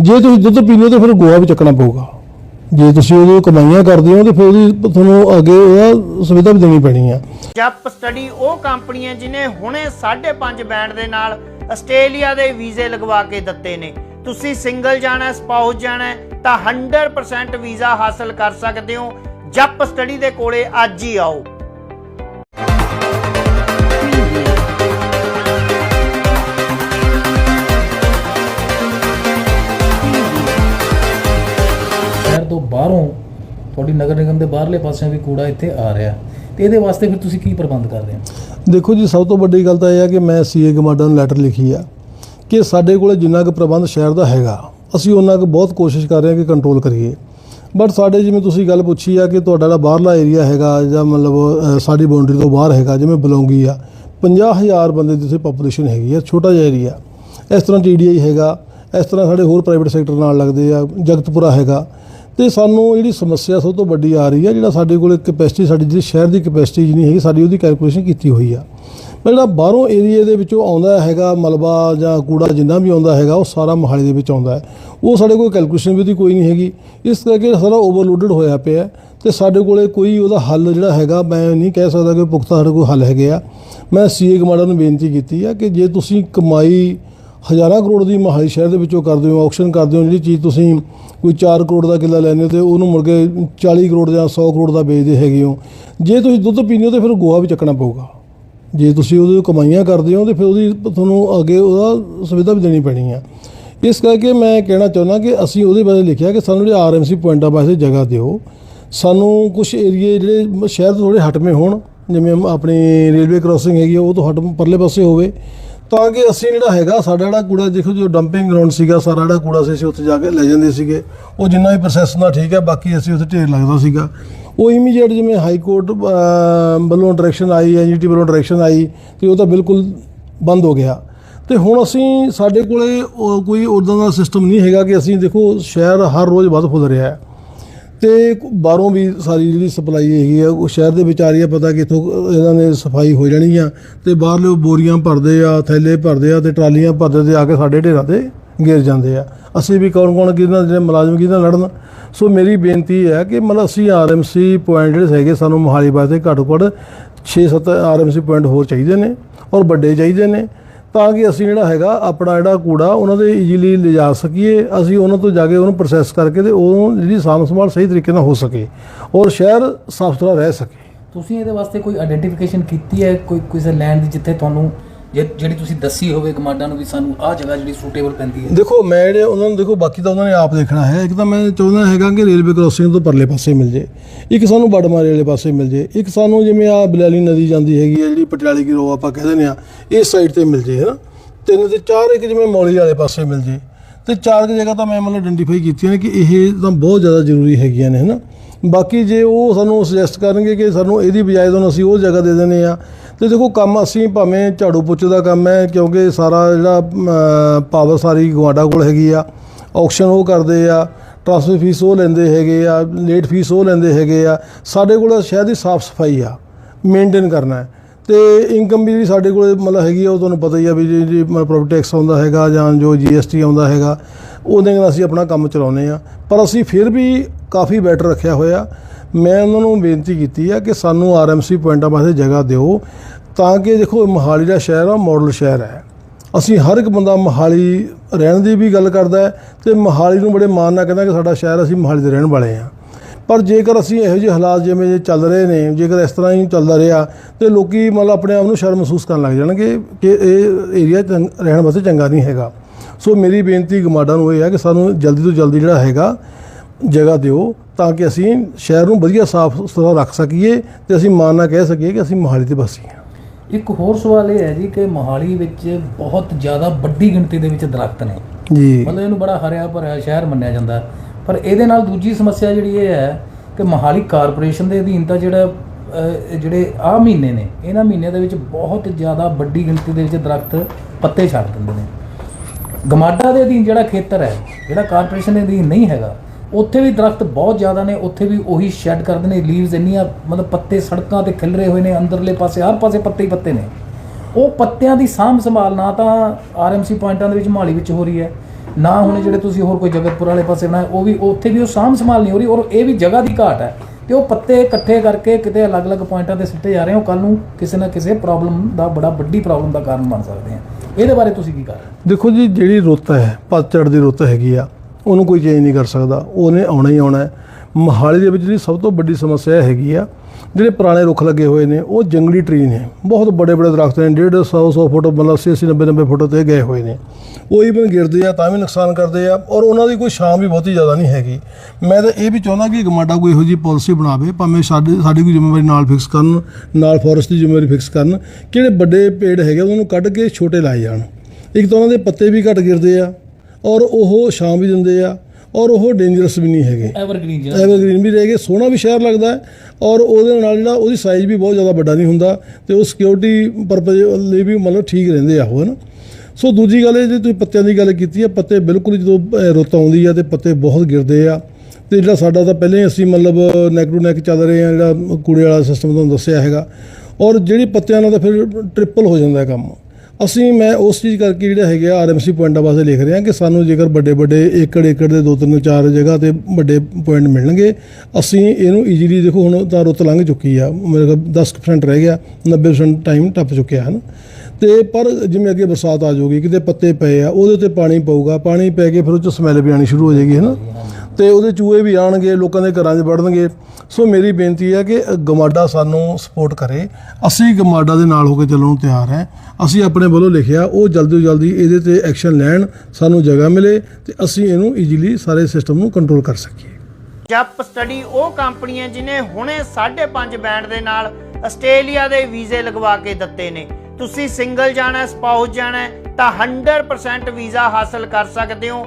ਜੇ ਤੁਸੀਂ ਦੁੱਧ ਪੀਂਦੇ ਹੋ ਤਾਂ ਫਿਰ ਗੋਹਾ ਵੀ ਚੱਕਣਾ ਪਊਗਾ। ਜੇ ਤੁਸੀਂ ਉਹਦੀ ਕਮਾਈਆਂ ਕਰਦੇ ਹੋ ਤਾਂ ਫਿਰ ਉਹਦੀ ਤੁਹਾਨੂੰ ਅੱਗੇ ਉਹਦਾ ਸੁਵਿਧਾ ਵੀ ਦੇਣੀ ਪੈਣੀ ਆ। ਜਪ ਸਟੱਡੀ ਉਹ ਕੰਪਨੀ ਹੈ ਜਿਨੇ ਹੁਣੇ 5.5 ਬੈਂਡ ਦੇ ਨਾਲ ਆਸਟ੍ਰੇਲੀਆ ਦੇ ਵੀਜ਼ੇ ਲਗਵਾ ਕੇ ਦਿੱਤੇ ਨੇ। ਤੁਸੀਂ ਸਿੰਗਲ ਜਾਣਾ, ਸਪਾਊਸ ਜਾਣਾ, ਤਾਂ 100% ਵੀਜ਼ਾ ਹਾਸਲ ਕਰ ਸਕਦੇ ਹੋ। ਜਪ ਸਟੱਡੀ ਦੇ ਕੋਲੇ ਅੱਜ ਹੀ ਆਓ। ਤੁਹਾਡੀ ਨਗਰ ਨਿਗਮ ਦੇ ਬਾਹਰਲੇ ਪਾਸਿਓਂ ਵੀ ਕੂੜਾ ਇੱਥੇ ਆ ਰਿਹਾ। ਤੇ ਇਹਦੇ ਵਾਸਤੇ ਫਿਰ ਤੁਸੀਂ ਕੀ ਪ੍ਰਬੰਧ ਕਰਦੇ ਹੋ? ਦੇਖੋ ਜੀ, ਸਭ ਤੋਂ ਵੱਡੀ ਗੱਲ ਤਾਂ ਇਹ ਹੈ ਕਿ ਮੈਂ ਸੀਏ ਗਮਾਡਾ ਨੂੰ ਲੈਟਰ ਲਿਖੀ ਆ ਕਿ ਸਾਡੇ ਕੋਲ ਜਿੰਨਾ ਕੁ ਪ੍ਰਬੰਧ ਸ਼ਹਿਰ ਦਾ ਹੈਗਾ, ਅਸੀਂ ਉਹਨਾਂ ਕੁ ਬਹੁਤ ਕੋਸ਼ਿਸ਼ ਕਰ ਰਹੇ ਹਾਂ ਕਿ ਕੰਟਰੋਲ ਕਰੀਏ। ਬਟ ਸਾਡੇ ਜਿਵੇਂ ਤੁਸੀਂ ਗੱਲ ਪੁੱਛੀ ਆ ਕਿ ਤੁਹਾਡਾ ਜਿਹੜਾ ਬਾਹਰਲਾ ਏਰੀਆ ਹੈਗਾ ਜਾਂ ਮਤਲਬ ਸਾਡੀ ਬਾਉਂਡਰੀ ਤੋਂ ਬਾਹਰ ਹੈਗਾ, ਜਿਵੇਂ ਬਲੌਂਗੀ ਆ 50000 ਬੰਦੇ ਦੀ ਉੱਥੇ ਪੋਪੂਲੇਸ਼ਨ ਹੈਗੀ ਆ, ਛੋਟਾ ਜਿਹਾ ਏਰੀਆ ਇਸ ਤਰ੍ਹਾਂ ਟੀਡੀਆਈ ਹੈਗਾ, ਇਸ ਤਰ੍ਹਾਂ ਸਾਡੇ ਹੋਰ ਪ੍ਰਾਈਵੇਟ ਸੈਕਟਰ ਨਾਲ ਲੱਗਦੇ ਆ, ਜਗਤਪੁਰਾ ਹੈਗਾ। ਤੇ ਸਾਨੂੰ ਜਿਹੜੀ ਸਮੱਸਿਆ ਸਭ ਤੋਂ ਵੱਡੀ ਆ ਰਹੀ ਆ, ਜਿਹੜਾ ਸਾਡੇ ਕੋਲ ਕੈਪੈਸਿਟੀ ਸਾਡੀ ਜਿਹੜੀ ਸ਼ਹਿਰ ਦੀ ਕੈਪੈਸਿਟੀ ਜਿੰਨੀ ਹੈਗੀ, ਸਾਡੀ ਉਹਦੀ ਕੈਲਕੂਲੇਸ਼ਨ ਕੀਤੀ ਹੋਈ ਆ। ਪਰ ਜਿਹੜਾ ਬਾਹਰੋਂ ਏਰੀਏ ਦੇ ਵਿੱਚੋਂ ਆਉਂਦਾ ਹੈਗਾ, ਮਲਬਾ ਜਾਂ ਕੂੜਾ ਜਿੰਨਾ ਵੀ ਆਉਂਦਾ ਹੈਗਾ, ਉਹ ਸਾਰਾ ਮੋਹਾਲੀ ਦੇ ਵਿੱਚ ਆਉਂਦਾ ਹੈ। ਉਹ ਸਾਡੇ ਕੋਲ ਕੈਲਕੂਲੇਸ਼ਨ ਵੀ ਉਹਦੀ ਕੋਈ ਨਹੀਂ ਹੈਗੀ। ਇਸ ਕਰਕੇ ਸਾਰਾ ਓਵਰਲੋਡਡ ਹੋਇਆ ਪਿਆ ਹੈ ਤੇ ਸਾਡੇ ਕੋਲੇ ਕੋਈ ਉਹਦਾ ਹੱਲ ਜਿਹੜਾ ਹੈਗਾ, ਮੈਂ ਨਹੀਂ ਕਹਿ ਸਕਦਾ ਕਿ ਪੁਖਤਾ ਸਾਡੇ ਕੋਲ ਹੱਲ ਹੈਗੇ ਆ। ਮੈਂ ਸੀਏ ਕਮਾਂਡਰ ਨੂੰ ਬੇਨਤੀ ਕੀਤੀ ਆ ਕਿ ਜੇ ਤੁਸੀਂ ਕਮਾਈ ਹਜ਼ਾਰਾਂ ਕਰੋੜ ਦੀ ਮੋਹਾਲੀ ਸ਼ਹਿਰ ਦੇ ਵਿੱਚੋਂ ਕਰਦੇ ਹੋ ਆਕਸ਼ਨ ਕਰਦੇ ਹੋ ਜਿਹੜੀ ਚੀਜ਼ ਤੁਸੀਂ ਕੋਈ 4 ਕਰੋੜ ਦਾ ਕਿੱਲਾ ਲੈਂਦੇ ਹੋ ਤੇ ਉਹਨੂੰ ਮੁੜ ਕੇ 40 ਕਰੋੜ ਜਾਂ 100 ਕਰੋੜ ਦਾ ਵੇਚਦੇ ਹੈਗੇ ਹੋ। ਜੇ ਤੁਸੀਂ ਦੁੱਧ ਪੀਂਦੇ ਹੋ ਤੇ ਫਿਰ ਗੋਹਾ ਵੀ ਚੱਕਣਾ ਪਊਗਾ। ਜੇ ਤੁਸੀਂ ਉਹਦੇ ਕਮਾਈਆਂ ਕਰਦੇ ਹੋ ਤੇ ਫਿਰ ਉਹਦੀ ਤੁਹਾਨੂੰ ਅੱਗੇ ਉਹਦਾ ਸੁਵਿਧਾ ਵੀ ਦੇਣੀ ਪੈਣੀ ਆ। ਇਸ ਕਰਕੇ ਮੈਂ ਕਹਿਣਾ ਚਾਹੁੰਦਾ ਕਿ ਅਸੀਂ ਉਹਦੇ ਬਾਰੇ ਲਿਖਿਆ ਕਿ ਸਾਨੂੰ ਜਿਹੜੇ ਆਰਐਮਸੀ ਪੁਆਇੰਟਾਂ ਪਾਸੇ ਜਗ੍ਹਾ ਦਿਓ। ਸਾਨੂੰ ਕੁਝ ਏਰੀਏ ਜਿਹੜੇ ਸ਼ਹਿਰ ਤੋਂ ਥੋੜੇ ਹਟਵੇਂ ਹੋਣ ਜਿਵੇਂ ਆਪਣੀ ਰੇਲਵੇ ਕ੍ਰਾਸਿੰਗ ਹੈਗੀ ਆ, ਉਹ ਤੋਂ ਹਟ ਪਰਲੇ ਪਾਸੇ ਹੋਵੇ। ਤਾਂ ਕਿ ਅਸੀਂ ਜਿਹੜਾ ਹੈਗਾ, ਸਾਡਾ ਜਿਹੜਾ ਕੂੜਾ, ਦੇਖੋ ਜੋ ਡੰਪਿੰਗ ਗਰਾਊਂਡ ਸੀਗਾ, ਸਾਰਾ ਜਿਹੜਾ ਕੂੜਾ ਸੀ, ਅਸੀਂ ਉੱਥੇ ਜਾ ਕੇ ਲੈ ਜਾਂਦੇ ਸੀਗੇ। ਉਹ ਜਿੰਨਾ ਵੀ ਪ੍ਰੋਸੈਸ ਹੁੰਦਾ ਠੀਕ ਹੈ, ਬਾਕੀ ਅਸੀਂ ਉੱਥੇ ਢੇਰ ਲੱਗਦਾ ਸੀਗਾ। ਉਹ ਇਮੀਡੀਏਟ ਜਿਵੇਂ ਹਾਈ ਕੋਰਟ ਵੱਲੋਂ ਡਾਇਰੈਕਸ਼ਨ ਆਈ ਐਨਜੀਟੀ ਵੱਲੋਂ ਡਾਇਰੈਕਸ਼ਨ ਆਈ, ਤੇ ਉਹ ਤਾਂ ਬਿਲਕੁਲ ਬੰਦ ਹੋ ਗਿਆ। ਤੇ ਹੁਣ ਅਸੀਂ ਸਾਡੇ ਕੋਲੇ ਕੋਈ ਉਦਾਂ ਦਾ ਸਿਸਟਮ ਨਹੀਂ ਹੈਗਾ ਕਿ ਅਸੀਂ ਦੇਖੋ, ਸ਼ਹਿਰ ਹਰ ਰੋਜ਼ ਵੱਧ ਫੁੱਲ ਰਿਹਾ ਹੈ। ਤੇ ਬਾਹਰੋਂ ਵੀ ਸਾਰੀ ਜਿਹੜੀ ਸਪਲਾਈ ਹੈਗੀ ਆ, ਉਹ ਸ਼ਹਿਰ ਦੇ ਵਿੱਚ ਆ ਰਹੀ ਆ, ਪਤਾ ਕਿ ਇੱਥੋਂ ਇਹਨਾਂ ਨੇ ਸਫ਼ਾਈ ਹੋ ਜਾਣੀ ਆ ਤੇ ਬਾਹਰਲੇ ਉਹ ਬੋਰੀਆਂ ਭਰਦੇ ਆ, ਥੈਲੇ ਭਰਦੇ ਆ ਤੇ ਟਰਾਲੀਆਂ ਭਰਦੇ ਤੇ ਆ ਕੇ ਸਾਡੇ ਢੇਰਾਂ ਤੇ ਗਿਰ ਜਾਂਦੇ ਆ। ਅਸੀਂ ਵੀ ਕੌਣ ਕੌਣ ਕਿਹਨਾਂ ਜਿਹੜੇ ਮੁਲਾਜ਼ਮ ਕਿਹਨਾਂ ਲੜਨ। ਸੋ ਮੇਰੀ ਬੇਨਤੀ ਹੈ ਕਿ ਮਤਲਬ ਅਸੀਂ ਆਰਐਮਸੀ ਪੁਆਇੰਟ ਜਿਹੜੇ ਹੈਗੇ, ਸਾਨੂੰ ਮੋਹਾਲੀ ਵਾਸਤੇ ਘੱਟੋ ਘੱਟ 6-7 ਆਰਐਮਸੀ ਪੁਆਇੰਟ ਹੋਰ ਚਾਹੀਦੇ ਨੇ ਔਰ ਵੱਡੇ ਚਾਹੀਦੇ ਨੇ। ਤਾਂ ਕਿ ਅਸੀਂ ਜਿਹੜਾ ਹੈਗਾ ਆਪਣਾ ਜਿਹੜਾ ਕੂੜਾ ਉਹਨਾਂ ਦੇ ਈਜ਼ੀਲੀ ਲਿਜਾ ਸਕੀਏ, ਅਸੀਂ ਉਹਨਾਂ ਤੋਂ ਜਾ ਕੇ ਉਹਨੂੰ ਪ੍ਰੋਸੈਸ ਕਰਕੇ ਤੇ ਉਹ ਜਿਹੜੀ ਸਾਂਭ ਸੰਭਾਲ ਸਹੀ ਤਰੀਕੇ ਨਾਲ ਹੋ ਸਕੇ ਔਰ ਸ਼ਹਿਰ ਸਾਫ਼ ਸੁਥਰਾ ਰਹਿ ਸਕੇ। ਤੁਸੀਂ ਇਹਦੇ ਵਾਸਤੇ ਕੋਈ ਆਇਡੈਂਟੀਫਿਕੇਸ਼ਨ ਕੀਤੀ ਹੈ? ਕੋਈ ਕਿਸੇ ਲੈਂਡ ਦੀ ਜਿੱਥੇ ਤੁਹਾਨੂੰ ਜੇ- ਜਿਹੜੀ ਤੁਸੀਂ ਦੱਸੀ ਹੋਵੇ ਕਮਾਂਡਾਂ ਨੂੰ ਵੀ ਸਾਨੂੰ ਆਹ ਜਗ੍ਹਾ ਜਿਹੜੀ ਸੂਟੇਬਲ ਪੈਂਦੀ ਹੈ। ਦੇਖੋ, ਮੈਂ ਜਿਹੜੇ ਉਹਨਾਂ ਨੂੰ ਦੇਖੋ, ਬਾਕੀ ਤਾਂ ਉਹਨਾਂ ਨੇ ਆਪ ਦੇਖਣਾ ਹੈ। ਇੱਕ ਤਾਂ ਮੈਂ ਚਾਹੁੰਦਾ ਹੈਗਾ ਕਿ ਰੇਲਵੇ ਕ੍ਰਾਸਿੰਗ ਤੋਂ ਪਰਲੇ ਪਾਸੇ ਮਿਲ ਜੇ। ਇੱਕ ਸਾਨੂੰ ਬੜਮਾਰੇ ਵਾਲੇ ਪਾਸੇ ਮਿਲ ਜੇ। ਇੱਕ ਸਾਨੂੰ ਜਿਵੇਂ ਆ ਬਲਾਲੀ ਨਦੀ ਜਾਂਦੀ ਹੈਗੀ ਹੈ, ਜਿਹੜੀ ਪਟਿਆਲੇ ਕੀ ਰੋ ਆਪਾਂ ਕਹਿੰਦੇ ਨੇ ਆ ਇਸ ਸਾਈਡ ਤੇ ਮਿਲ ਜੇ, ਹੈਨਾ? ਤਿੰਨ ਤੇ ਚਾਰ ਇੱਕ ਜਿਵੇਂ ਮੌਲੀ ਵਾਲੇ ਪਾਸੇ ਮਿਲ ਜੇ। ਤੇ ਚਾਰ ਕੁ ਜਗ੍ਹਾ ਤਾਂ ਮੈਂ ਮਤਲਬ ਆਇਡੈਂਟੀਫਾਈ ਕੀਤੀਆਂ ਨੇ ਕਿ ਇਹ ਤਾਂ ਬਹੁਤ ਜ਼ਿਆਦਾ ਜ਼ਰੂਰੀ ਹੈਗੀਆਂ ਨੇ, ਹੈਨਾ? ਬਾਕੀ ਜੇ ਉਹ ਸਾਨੂੰ ਸੁਜੈਸਟ ਕਰਨਗੇ ਕਿ ਸਾਨੂੰ ਇਹਦੀ ਬਜਾਏ ਤੋਂ ਅਸੀਂ ਉਹ ਜਗ੍ਹਾ ਦੇ ਦਿੰਦੇ ਆ ਤੇ ਦੇਖੋ ਕੰਮ ਅਸੀਂ ਭਾਵੇਂ ਝਾੜੂ ਪੋਚੇ ਦਾ ਕੰਮ ਹੈ, ਕਿਉਂਕਿ ਸਾਰਾ ਜਿਹੜਾ ਪਾਵਰ ਸਾਰੀ ਗਵਾਂਡਾ ਕੋਲ ਹੈਗੀ ਆ। ਆਕਸ਼ਨ ਉਹ ਕਰਦੇ ਆ ਟ੍ਰਾਂਸਫਰ ਫੀਸ ਉਹ ਲੈਂਦੇ ਹੈਗੇ ਆ ਲੇਟ ਫੀਸ ਉਹ ਲੈਂਦੇ ਹੈਗੇ ਆ। ਸਾਡੇ ਕੋਲ ਸ਼ਹਿਰ ਦੀ ਸਾਫ਼ ਸਫ਼ਾਈ ਆ ਮੇਨਟੇਨ ਕਰਨਾ ਹੈ। ਤੇ ਇਨਕਮ ਵੀ ਜਿਹੜੀ ਸਾਡੇ ਕੋਲ ਮਤਲਬ ਹੈਗੀ ਆ, ਉਹ ਤੁਹਾਨੂੰ ਪਤਾ ਹੀ ਆ ਵੀ ਜੀ ਜੀ ਪ੍ਰੋਪਰਟੀ ਟੈਕਸ ਆਉਂਦਾ ਹੈਗਾ ਜਾਂ ਜੋ ਜੀਐਸਟੀ ਆਉਂਦਾ ਹੈਗਾ, ਉਹਦੇ ਨਾਲ ਅਸੀਂ ਆਪਣਾ ਕੰਮ ਚਲਾਉਂਦੇ ਆ। ਪਰ ਅਸੀਂ ਫਿਰ ਵੀ ਕਾਫੀ ਬੈਟਰ ਰੱਖਿਆ ਹੋਇਆ। ਮੈਂ ਉਹਨਾਂ ਨੂੰ ਬੇਨਤੀ ਕੀਤੀ ਆ ਕਿ ਸਾਨੂੰ ਆਰਐਮਸੀ ਪੁਆਇੰਟਾਂ ਵਾਸਤੇ ਜਗ੍ਹਾ ਦਿਓ ਤਾਂ ਕਿ ਦੇਖੋ ਮੋਹਾਲੀ ਦਾ ਸ਼ਹਿਰ ਆ ਮਾਡਲ ਸ਼ਹਿਰ ਹੈ। ਅਸੀਂ ਹਰ ਇੱਕ ਬੰਦਾ ਮੋਹਾਲੀ ਰਹਿਣ ਦੀ ਵੀ ਗੱਲ ਕਰਦਾ ਹੈ ਤੇ ਮੋਹਾਲੀ ਨੂੰ ਬੜੇ ਮਾਣ ਨਾਲ ਕਹਿੰਦਾ ਕਿ ਸਾਡਾ ਸ਼ਹਿਰ ਅਸੀਂ ਮੋਹਾਲੀ ਦੇ ਰਹਿਣ ਵਾਲੇ ਆ ਪਰ ਜੇਕਰ ਅਸੀਂ ਇਹੋ ਜਿਹੇ ਹਾਲਾਤ ਜਿਵੇਂ ਜੇ ਚੱਲ ਰਹੇ ਨੇ, ਜੇਕਰ ਇਸ ਤਰ੍ਹਾਂ ਹੀ ਚੱਲਦਾ ਰਿਹਾ ਤੇ ਲੋਕੀ ਮਤਲਬ ਆਪਣੇ ਆਪ ਨੂੰ ਸ਼ਰਮ ਮਹਿਸੂਸ ਕਰਨ ਲੱਗ ਜਾਣਗੇ ਕਿ ਇਹ ਏਰੀਆ ਰਹਿਣ ਵਾਸਤੇ ਚੰਗਾ ਨਹੀਂ ਹੈਗਾ। ਸੋ ਮੇਰੀ ਬੇਨਤੀ ਗਮਾਡਾ ਨੂੰ ਇਹ ਹੈ ਕਿ ਸਾਨੂੰ ਜਲਦੀ ਤੋਂ ਜਲਦੀ ਜਿਹੜਾ ਹੈਗਾ ਜਗ੍ਹਾ ਦਿਓ ਤਾਂ ਕਿ ਅਸੀਂ ਸ਼ਹਿਰ ਨੂੰ ਵਧੀਆ ਸਾਫ਼ ਸੁਥਰਾ ਰੱਖ ਸਕੀਏ ਤੇ ਅਸੀਂ ਮਾਣ ਨਾਲ ਕਹਿ ਸਕੀਏ ਕਿ ਅਸੀਂ ਮੋਹਾਲੀ ਦੇ ਵਾਸੀ ਹਾਂ। ਇੱਕ ਹੋਰ ਸਵਾਲ ਇਹ ਹੈ ਜੀ ਕਿ ਮੋਹਾਲੀ ਵਿੱਚ ਬਹੁਤ ਜ਼ਿਆਦਾ ਵੱਡੀ ਗਿਣਤੀ ਦੇ ਵਿੱਚ ਦਰਖਤ ਨੇ। ਜੀ। ਮਤਲਬ ਇਹਨੂੰ ਬੜਾ ਹਰਿਆ ਭਰਿਆ ਸ਼ਹਿਰ ਮੰਨਿਆ ਜਾਂਦਾ। ਪਰ ਇਹਦੇ ਨਾਲ ਦੂਜੀ ਸਮੱਸਿਆ ਜਿਹੜੀ ਇਹ ਹੈ ਕਿ ਮੋਹਾਲੀ ਕਾਰਪੋਰੇਸ਼ਨ ਦੇ ਅਧੀਨ ਤਾਂ ਜਿਹੜਾ ਜਿਹੜੇ ਆਹ ਮਹੀਨੇ ਨੇ ਇਹਨਾਂ ਮਹੀਨਿਆਂ ਦੇ ਵਿੱਚ ਬਹੁਤ ਜ਼ਿਆਦਾ ਵੱਡੀ ਗਿਣਤੀ ਦੇ ਵਿੱਚ ਦਰਖਤ ਪੱਤੇ ਛੱਡ ਦਿੰਦੇ ਨੇ। ਗਮਾਡਾ ਦੇ ਅਧੀਨ ਜਿਹੜਾ ਖੇਤਰ ਹੈ ਜਿਹੜਾ ਕਾਰਪੋਰੇਸ਼ਨ ਦੇ ਅਧੀਨ ਨਹੀਂ ਹੈਗਾ ਉੱਥੇ ਵੀ ਦਰਖਤ ਬਹੁਤ ਜ਼ਿਆਦਾ ਨੇ, ਉੱਥੇ ਵੀ ਉਹੀ ਸ਼ੈੱਡ ਕਰਦੇ ਨੇ ਲੀਵਸ ਇੰਨੀਆਂ ਮਤਲਬ ਪੱਤੇ ਸੜਕਾਂ ਤੇ ਖਿਲਰੇ ਹੋਏ ਨੇ, ਅੰਦਰਲੇ ਪਾਸੇ, ਹਰ ਪਾਸੇ ਪੱਤੇ ਹੀ ਪੱਤੇ ਨੇ। ਉਹ ਪੱਤਿਆਂ ਦੀ ਸਾਂਭ ਸੰਭਾਲ ਨਾ ਤਾਂ ਆਰਐਮਸੀ ਪੁਆਇੰਟਾਂ ਦੇ ਵਿੱਚ ਮੋਹਾਲੀ ਵਿੱਚ ਹੋ ਰਹੀ ਹੈ, ਨਾ ਹੁਣ ਜਿਹੜੇ ਤੁਸੀਂ ਹੋਰ ਕੋਈ ਜਗਤਪੁਰ ਵਾਲੇ ਪਾਸੇ ਬਣਾਇਆ ਉਹ ਵੀ ਉੱਥੇ ਵੀ ਉਹ ਸਾਂਭ ਸੰਭਾਲ ਨਹੀਂ ਹੋ ਰਹੀ ਔਰ ਇਹ ਵੀ ਜਗ੍ਹਾ ਦੀ ਘਾਟ ਹੈ ਤੇ ਉਹ ਪੱਤੇ ਇਕੱਠੇ ਕਰਕੇ ਕਿਤੇ ਅਲੱਗ-ਅਲੱਗ ਪੁਆਇੰਟਾਂ ਤੇ ਸਿੱਟੇ ਜਾ ਰਹੇ ਹੋ ਕੱਲ ਨੂੰ ਕਿਸੇ ਨਾ ਕਿਸੇ ਪ੍ਰੋਬਲਮ ਦਾ ਬੜਾ ਵੱਡੀ ਪ੍ਰੋਬਲਮ ਦਾ ਕਾਰਨ ਬਣ ਸਕਦੇ ਆ। ਇਹਦੇ ਬਾਰੇ ਤੁਸੀਂ ਕੀ ਕਰ ਰਹੇ ਹੋ? ਦੇਖੋ ਜੀ, ਜਿਹੜੀ ਰੁੱਤ ਹੈ, ਪਤਝੜ ਦੀ ਰੁੱਤ ਹੈਗੀ ਆ ਉਹਨੂੰ ਕੋਈ ਚੇਂਜ ਨਹੀਂ ਕਰ ਸਕਦਾ, ਉਹਨੇ ਆਉਣਾ ਹੀ ਆਉਣਾ ਹੈ। ਮੋਹਾਲੀ ਦੇ ਵਿੱਚ ਜਿਹੜੀ ਸਭ ਤੋਂ ਵੱਡੀ ਸਮੱਸਿਆ ਹੈਗੀ ਆ, ਜਿਹੜੇ ਪੁਰਾਣੇ ਰੁੱਖ ਲੱਗੇ ਹੋਏ ਨੇ, ਉਹ ਜੰਗਲੀ ਟਰੀ ਨੇ। ਬਹੁਤ ਵੱਡੇ ਬੜੇ ਦਰਖਤ ਨੇ 150 100 ਫੁੱਟ, ਮਤਲਬ 80 80 90 90 ਫੁੱਟ ਤੇ ਗਏ ਹੋਏ ਨੇ। ਉਹ ਇਵਨ ਗਿਰਦੇ ਆ, ਤਾਂ ਵੀ ਨੁਕਸਾਨ ਕਰਦੇ ਆ, ਔਰ ਉਹਨਾਂ ਦੀ ਕੋਈ ਛਾਂ ਵੀ ਬਹੁਤੀ ਜ਼ਿਆਦਾ ਨਹੀਂ ਹੈਗੀ। ਮੈਂ ਤਾਂ ਇਹ ਵੀ ਚਾਹੁੰਦਾ ਕਿ ਗਮਾਡਾ ਕੋਈ ਇਹੋ ਜਿਹੀ ਪਾਲਿਸੀ ਬਣਾਵੇ, ਭਾਵੇਂ ਸਾਡੇ, ਸਾਡੀ ਕੋਈ ਜ਼ਿੰਮੇਵਾਰੀ ਨਾਲ ਫਿਕਸ ਕਰਨ, ਨਾਲ ਫੋਰੈਸਟ ਦੀ ਜ਼ਿੰਮੇਵਾਰੀ ਫਿਕਸ ਕਰਨ, ਕਿਹੜੇ ਵੱਡੇ ਪੇੜ ਹੈਗੇ ਉਹਨਾਂ ਨੂੰ ਕੱਢ ਕੇ ਛੋਟੇ ਲਾਏ ਜਾਣ। ਇੱਕ ਤਾਂ ਉਹਨਾਂ ਦੇ ਪੱਤੇ ਵੀ ਘੱਟ ਗਿਰਦੇ ਆ ਔਰ ਉਹ ਛਾਂ ਵੀ ਦਿੰਦੇ ਆ ਔਰ ਉਹ ਡੇਂਜਰਸ ਵੀ ਨਹੀਂ ਹੈਗੇ। ਐਵਰਗ੍ਰੀਨ ਜਿਹੜਾ ਐਵਰਗ੍ਰੀਨ ਵੀ ਰਹੇਗੇ ਸੋਹਣਾ ਵੀ ਸ਼ਹਿਰ ਲੱਗਦਾ ਹੈ ਔਰ ਉਹਦੇ ਨਾਲ ਜਿਹੜਾ ਉਹਦੀ ਸਾਈਜ਼ ਵੀ ਬਹੁਤ ਜ਼ਿਆਦਾ ਵੱਡਾ ਨਹੀਂ ਹੁੰਦਾ ਤੇ ਉਹ ਸਿਕਿਉਰਿਟੀ ਪਰਪਸ ਲਈ ਵੀ ਮਤਲਬ ਠੀਕ ਰਹਿੰਦੇ ਆ ਉਹ ਹਨ ਸੋ ਦੂਜੀ ਗੱਲ ਇਹ ਜੇ ਤੁਸੀਂ ਪੱਤਿਆਂ ਦੀ ਗੱਲ ਕੀਤੀ ਹੈ ਪੱਤੇ ਬਿਲਕੁਲ ਜਦੋਂ ਰੁੱਤ ਆਉਂਦੀ ਆ ਤੇ ਪੱਤੇ ਬਹੁਤ ਗਿਰਦੇ ਆ। ਤੇ ਜਿਹੜਾ ਸਾਡਾ ਤਾਂ ਪਹਿਲੇ ਹੀ ਅਸੀਂ ਮਤਲਬ ਨੈਕ ਟੂ ਨੈਕ ਚੱਲ ਰਹੇ ਆ ਜਿਹੜਾ ਕੂੜੇ ਵਾਲਾ ਸਿਸਟਮ ਤੁਹਾਨੂੰ ਦੱਸਿਆ ਹੈਗਾ। ਔਰ ਜਿਹੜੀ ਪੱਤਿਆਂ ਨਾਲ ਤਾਂ ਫਿਰ ਟ੍ਰਿਪਲ ਹੋ ਜਾਂਦਾ ਹੈ ਕੰਮ। ਅਸੀਂ, ਮੈਂ ਉਸ ਚੀਜ਼ ਕਰਕੇ ਜਿਹੜਾ ਹੈਗੇ ਆ ਆਰਐਮਸੀ ਪੁਆਇੰਟਾਂ ਵਾਸਤੇ ਲਿਖ ਰਿਹਾ ਕਿ ਸਾਨੂੰ ਜੇਕਰ ਵੱਡੇ ਵੱਡੇ ਏਕੜ ਏਕੜ ਦੇ ਦੋ ਤਿੰਨ ਚਾਰ ਜਗ੍ਹਾ ਤੇ ਵੱਡੇ ਪੁਆਇੰਟ ਮਿਲਣਗੇ, ਅਸੀਂ ਇਹਨੂੰ ਈਜ਼ੀਲੀ ਦੇਖੋ ਹੁਣ ਤਾਂ ਰੁੱਤ ਲੰਘ ਚੁੱਕੀ ਆ। ਮੇਰੇ ਕੋਲ 10% ਰਹਿ ਗਿਆ 90% ਟਾਈਮ ਟੱਪ ਚੁੱਕਿਆ, ਹਨ। ਤੇ ਪਰ ਜਿਵੇਂ ਅੱਗੇ ਬਰਸਾਤ ਆ ਜਾਊਗੀ, ਕਿਤੇ ਪੱਤੇ ਪਏ ਆ, ਉਹਦੇ ਉੱਤੇ ਪਾਣੀ ਪਊਗਾ, ਪਾਣੀ ਪੈ ਕੇ ਫਿਰ ਉਹ ਚ ਸਮੈਲ ਵੀ ਆਣੀ ਸ਼ੁਰੂ ਹੋ ਜਾਏਗੀ ਹੈ ਨਾ ਤੇ ਉਹਦੇ ਚੂਹੇ ਵੀ ਆਣਗੇ, ਲੋਕਾਂ ਦੇ ਘਰਾਂ 'ਚ ਵੜਨਗੇ। ਸੋ ਮੇਰੀ ਬੇਨਤੀ ਹੈ ਕਿ ਗਮਾਡਾ ਸਾਨੂੰ ਸਪੋਰਟ ਕਰੇ। ਅਸੀਂ ਗਮਾਡਾ ਦੇ ਨਾਲ ਹੋ ਕੇ ਚੱਲਣ ਨੂੰ ਤਿਆਰ ਹੈ। ਅਸੀਂ ਆਪਣੇ ਵੱਲੋਂ ਲਿਖਿਆ, ਉਹ ਜਲਦੀ ਤੋਂ ਜਲਦੀ ਇਹਦੇ ਤੇ ਐਕਸ਼ਨ ਲੈਣ, ਸਾਨੂੰ ਜਗ੍ਹਾ ਮਿਲੇ ਤੇ ਅਸੀਂ ਇਹਨੂੰ ਈਜ਼ੀਲੀ ਸਾਰੇ ਸਿਸਟਮ ਨੂੰ ਕੰਟਰੋਲ ਕਰ ਸਕੀਏ। ਜੱਪ ਸਟੱਡੀ ਉਹ ਕੰਪਨੀ ਹੈ ਜਿਨੇ ਹੁਣੇ 5.5 ਬੈਂਡ ਦੇ ਨਾਲ ਆਸਟ੍ਰੇਲੀਆ ਦੇ ਵੀਜ਼ੇ ਲਗਵਾ ਕੇ ਦਿੱਤੇ ਨੇ। ਤੁਸੀਂ ਸਿੰਗਲ ਜਾਣਾ ਸਪਾਊਸ ਜਾਣਾ, ਤਾਂ 100% ਵੀਜ਼ਾ ਹਾਸਲ ਕਰ ਸਕਦੇ ਹੋ।